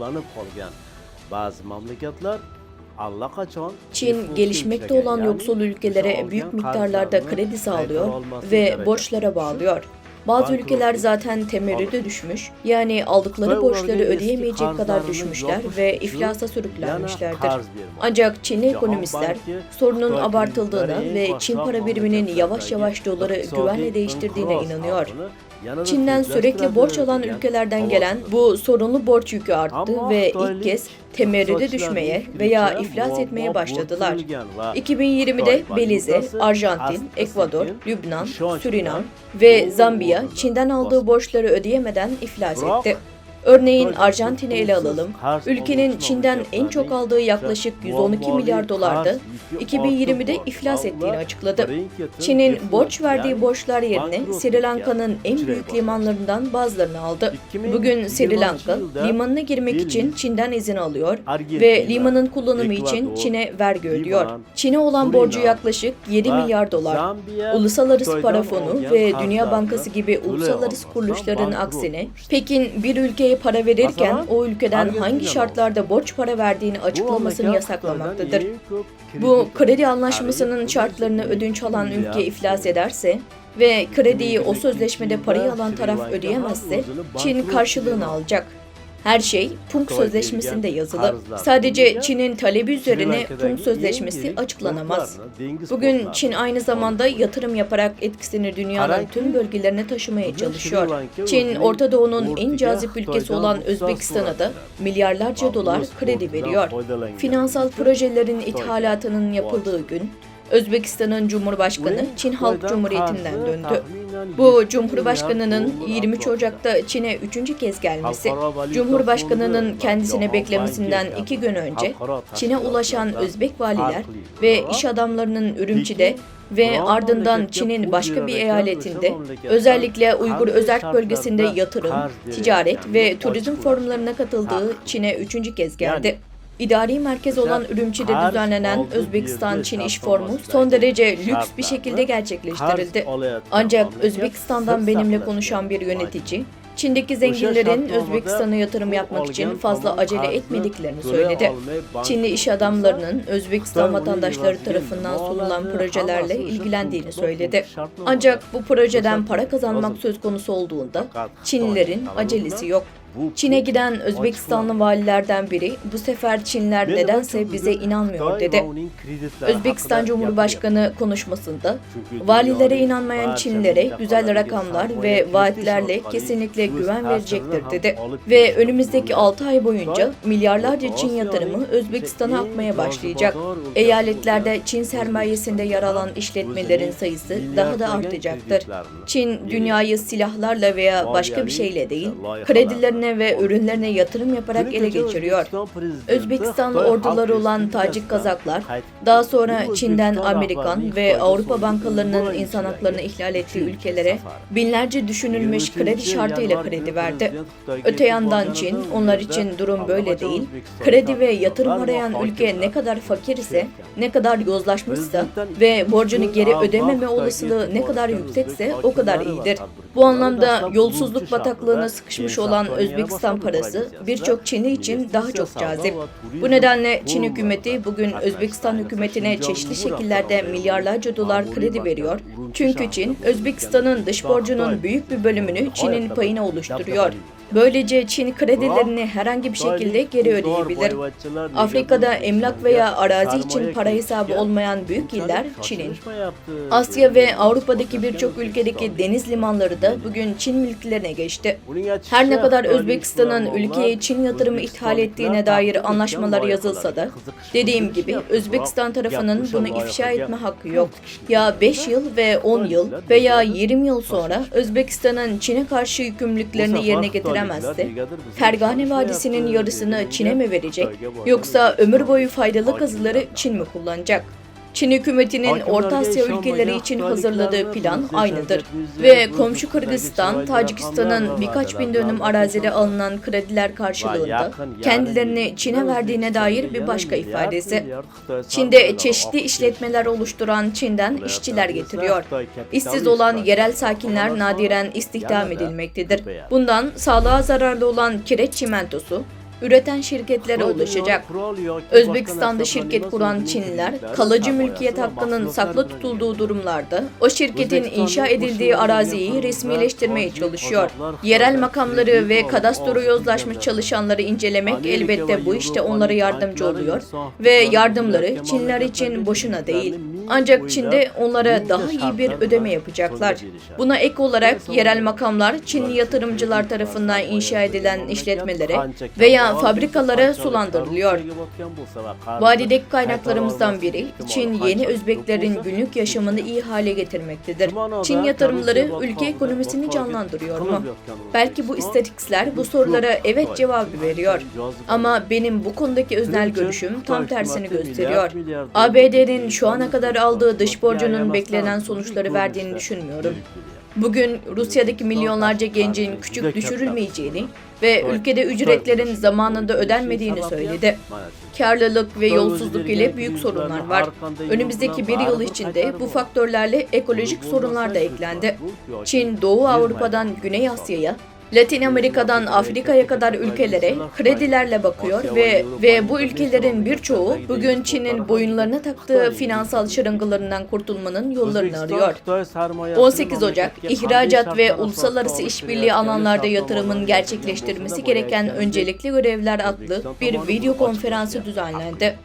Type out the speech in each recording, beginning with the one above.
bog'lanib qolgan ba'zi mamlakatlar allaqachon Çin gelişmekte olan yani yoksul ülkelere büyük miktarlarda kredi sağlıyor ve borçlara bağlıyor. Bazı ülkeler zaten temerrüde düşmüş, yani aldıkları borçları ödeyemeyecek kadar düşmüşler ve iflasa sürüklenmişlerdir. Ancak Çinli ekonomistler sorunun kreditlari ve Çin para biriminin yavaş yavaş doları güvenle değiştirdiğine inanıyor. Çin'den sürekli borç alan ülkelerden gelen bu sorunlu borç yükü arttı ve ilk kez temerrüde düşmeye veya iflas etmeye başladılar. tutilgan va 2020'de Xitoy Belize, Arjantin, Ekvador, Lübnan, Surinam ve Zambiya Çin'den aldığı borçları ödeyemeden iflas etti. Örneğin Arjantin'i ele alalım. Ülkenin Çin'den en çok aldığı yaklaşık 112 milyar dolardı. qarz yükü 2020'de ortib iflas ettiğini açıkladı. Çin'in borç verdiği borçlar yerine Sri Lanka'nın en büyük limanlarından bazılarını aldı. 2020 Bugün Sri Lanka limanına girmek için Çin'den izin alıyor ve limanın kullanımı için Çin'e vergi ödüyor. Çin'e olan borcu yaklaşık 7 ve milyar dolar. Uluslararası Para Fonu ve Dünya Bankası gibi uluslararası kuruluşların aksine. Pekin bir ülkeye para verirken o ülkeden hangi şartlarda borç para verdiğini açıklamasını yasaklamaktadır. Bu kredi anlaşmasının şartlarını ödünç alan ülke iflas ederse ve krediyi o 2022 sözleşmede parayı alan taraf ödeyemezse Çin karşılığını alacak. Her şey Xitoy Sözleşmesi'nde yazılı. Sadece Çin'in talebi üzerine en Sözleşmesi açıklanamaz. Bugün Çin aynı zamanda yatırım yaparak etkisini dünyanın tüm bölgelerine taşımaya çalışıyor. Çin, Orta Doğu'nun en cazip ülkesi olan Özbekistan'a da milyarlarca dolar kredi veriyor. Finansal projelerin ithalatının yapıldığı gün Özbekistan'ın Cumhurbaşkanı Çin Halk Cumhuriyeti'nden döndü. Bu Cumhurbaşkanının 23 Ocak'ta Çin'e üçüncü kez gelmesi, Cumhurbaşkanının kendisine beklemesinden iki gün önce Çin'e ulaşan Özbek valiler ve iş adamlarının Ürümçi'de ve ardından Çin'in başka bir eyaletinde özellikle Uygur Özerk bölgesinde yatırım, ticaret ve turizm forumlarına katıldığı Çin'e üçüncü kez geldi. İdari merkez olan Ürümçi'de düzenlenen Özbekistan-Çin İş Forumu son derece lüks bir şekilde gerçekleştirildi. Ancak Özbekistan'dan benimle konuşan bir yönetici, Çin'deki zenginlerin Özbekistan'a yatırım yapmak için fazla acele etmediklerini söyledi. Çinli iş adamlarının Özbekistan vatandaşları tarafından sunulan projelerle ilgilendiğini söyledi. Ancak bu projeden para kazanmak söz konusu olduğunda Çinlilerin acelesi yok. Çin'e giden Özbekistanlı valilerden biri bu sefer Çinler nedense bize inanmıyor dedi. Özbekistan Cumhurbaşkanı konuşmasında valilere inanmayan Çinlilere güzel rakamlar ve vaatlerle kesinlikle güven verecektir dedi. Ve önümüzdeki 6 ay boyunca milyarlarca Çin yatırımı Özbekistan'a akmaya başlayacak. Eyaletlerde Çin sermayesinde yer alan işletmelerin sayısı daha da artacaktır. Çin dünyayı silahlarla veya başka bir şeyle değil, kredilerine ve ürünlerine yatırım yaparak ele geçiriyor. Özbekistanlı orduları olan Tacik Kazaklar, daha sonra Çin'den Amerikan ve Avrupa bankalarının insan haklarını ihlal ettiği ülkelere binlerce düşünülmüş kredi şartıyla kredi verdi. Öte yandan Çin, onlar için durum böyle değil. Kredi ve yatırım arayan ülke ne kadar fakir ise, ne kadar yozlaşmışsa ve borcunu geri ödememe olasılığı ne kadar yüksekse o kadar iyidir. Bu anlamda yolsuzluk bataklığına sıkışmış olan Özbekistan parası birçok Çinli için daha çok cazip. Bu nedenle Çin hükümeti bugün Özbekistan hükümetine çeşitli şekillerde milyarlarca dolar kredi veriyor. Çünkü Çin, Özbekistan'ın dış borcunun büyük bir bölümünü Çin'in payına oluşturuyor. Böylece Çin kredilerini herhangi bir şekilde geri ödeyebilir. Afrika'da emlak veya arazi için para hesabı olmayan büyük iller Çin'in. Asya ve Avrupa'daki birçok ülkedeki deniz limanları da bugün Çin mülklerine geçti. Her ne kadar Özbekistan'ın ülkeye Çin yatırımı ithal ettiğine dair anlaşmalar yazılsa da dediğim gibi Özbekistan tarafının bunu ifşa etme hakkı yok. Ya 5 yıl ve 10 yıl veya 20 yıl sonra Özbekistan'ın Çin'e karşı yükümlülüklerini yerine getiremezse Fergane Vadisi'nin yarısını Çin'e mi verecek yoksa ömür boyu faydalı kazıları Çin mi kullanacak? Çin hükümetinin Orta Asya ülkeleri için hazırladığı plan aynıdır. Ve komşu Kırgızistan, Tacikistan'ın birkaç bin dönüm arazide alınan krediler karşılığında kendilerini Çin'e verdiğine dair bir başka ifadesi. Çin'de çeşitli işletmeler oluşturan Çin'den işçiler getiriyor. İşsiz olan yerel sakinler nadiren istihdam edilmektedir. Bundan sağlığa zararlı olan kireç çimentosu, üreten şirketlere ulaşacak. Özbekistan'da şirket kuran Çinliler, kalıcı mülkiyet hakkının saklı tutulduğu durumlarda o şirketin inşa edildiği araziyi resmileştirmeye çalışıyor. Yerel makamları ve kadastro yozlaşmış çalışanları incelemek elbette bu işte onlara yardımcı oluyor ve yardımları Çinliler için boşuna değil. Ancak Çin'de onlara daha iyi bir ödeme yapacaklar. Buna ek olarak yerel makamlar Çinli yatırımcılar tarafından inşa edilen işletmelere veya fabrikalara sulandırılıyor. Vadideki kaynaklarımızdan biri Çin yeni Özbeklerin günlük yaşamını iyi hale getirmektedir. Çin yatırımları ülke ekonomisini canlandırıyor mu? Belki bu istatistiksler bu sorulara evet cevabı veriyor. Ama benim bu konudaki öznel görüşüm tam tersini gösteriyor. ABD'nin şu ana kadar aldığı dış borcunun beklenen sonuçları verdiğini düşünmüyorum. Bugün Rusya'daki milyonlarca gencin küçük düşürülmeyeceğini ve ülkede ücretlerin zamanında ödenmediğini söyledi. Karlılık ve yolsuzluk ile büyük sorunlar var. Önümüzdeki bir yıl içinde bu faktörlerle ekolojik sorunlar da eklendi. Çin, Doğu Avrupa'dan Güney Asya'ya, Latin Amerika'dan Afrika'ya kadar ülkelere kredilerle bakıyor ve ve bu ülkelerin birçoğu bugün Çin'in boyunlarına taktığı finansal şırıngalarından kurtulmanın yollarını arıyor. 18 Ocak, ihracat ve uluslararası işbirliği alanlarda yatırımın gerçekleştirmesi gereken öncelikli görevler adlı bir video konferansı düzenlendi.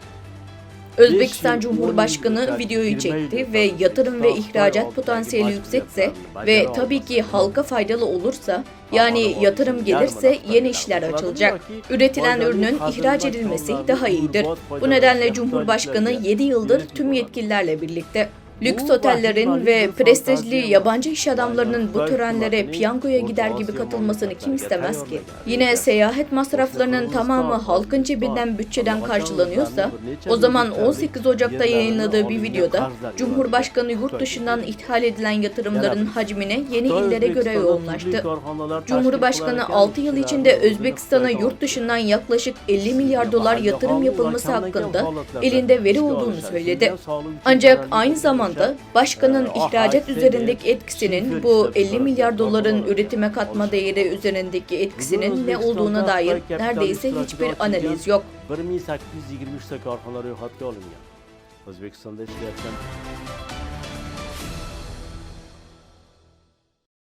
Özbekistan Cumhurbaşkanı videoyu çekti ve yatırım ve ihracat potansiyeli yüksekse ve tabii ki halka faydalı olursa yani yatırım gelirse yeni işler açılacak. Üretilen ürünün ihraç edilmesi daha iyidir. Bu nedenle Cumhurbaşkanı 7 yıldır tüm yetkililerle birlikte Lüks otellerin ve prestijli yabancı iş adamlarının bu törenlere piyangoya gider gibi katılmasını kim istemez ki? Yine seyahat masraflarının tamamı halkın cebinden bütçeden karşılanıyorsa, o zaman 18 Ocak'ta yayınladığı bir videoda Cumhurbaşkanı yurt dışından ithal edilen yatırımların hacmine yeni illere göre yoğunlaştı. Cumhurbaşkanı 6 yıl içinde Özbekistan'a yurt dışından yaklaşık 50 milyar dolar yatırım yapılması hakkında elinde veri olduğunu söyledi. Ancak aynı zamanda başkanın ihracat üzerindeki etkisinin bu 50 milyar doların üretime katma değeri üzerindeki etkisinin ne olduğuna dair neredeyse hiçbir analiz yok. 1823 ta korxonalar ro'yxatga olingan o'zbekistonda ishlayotgan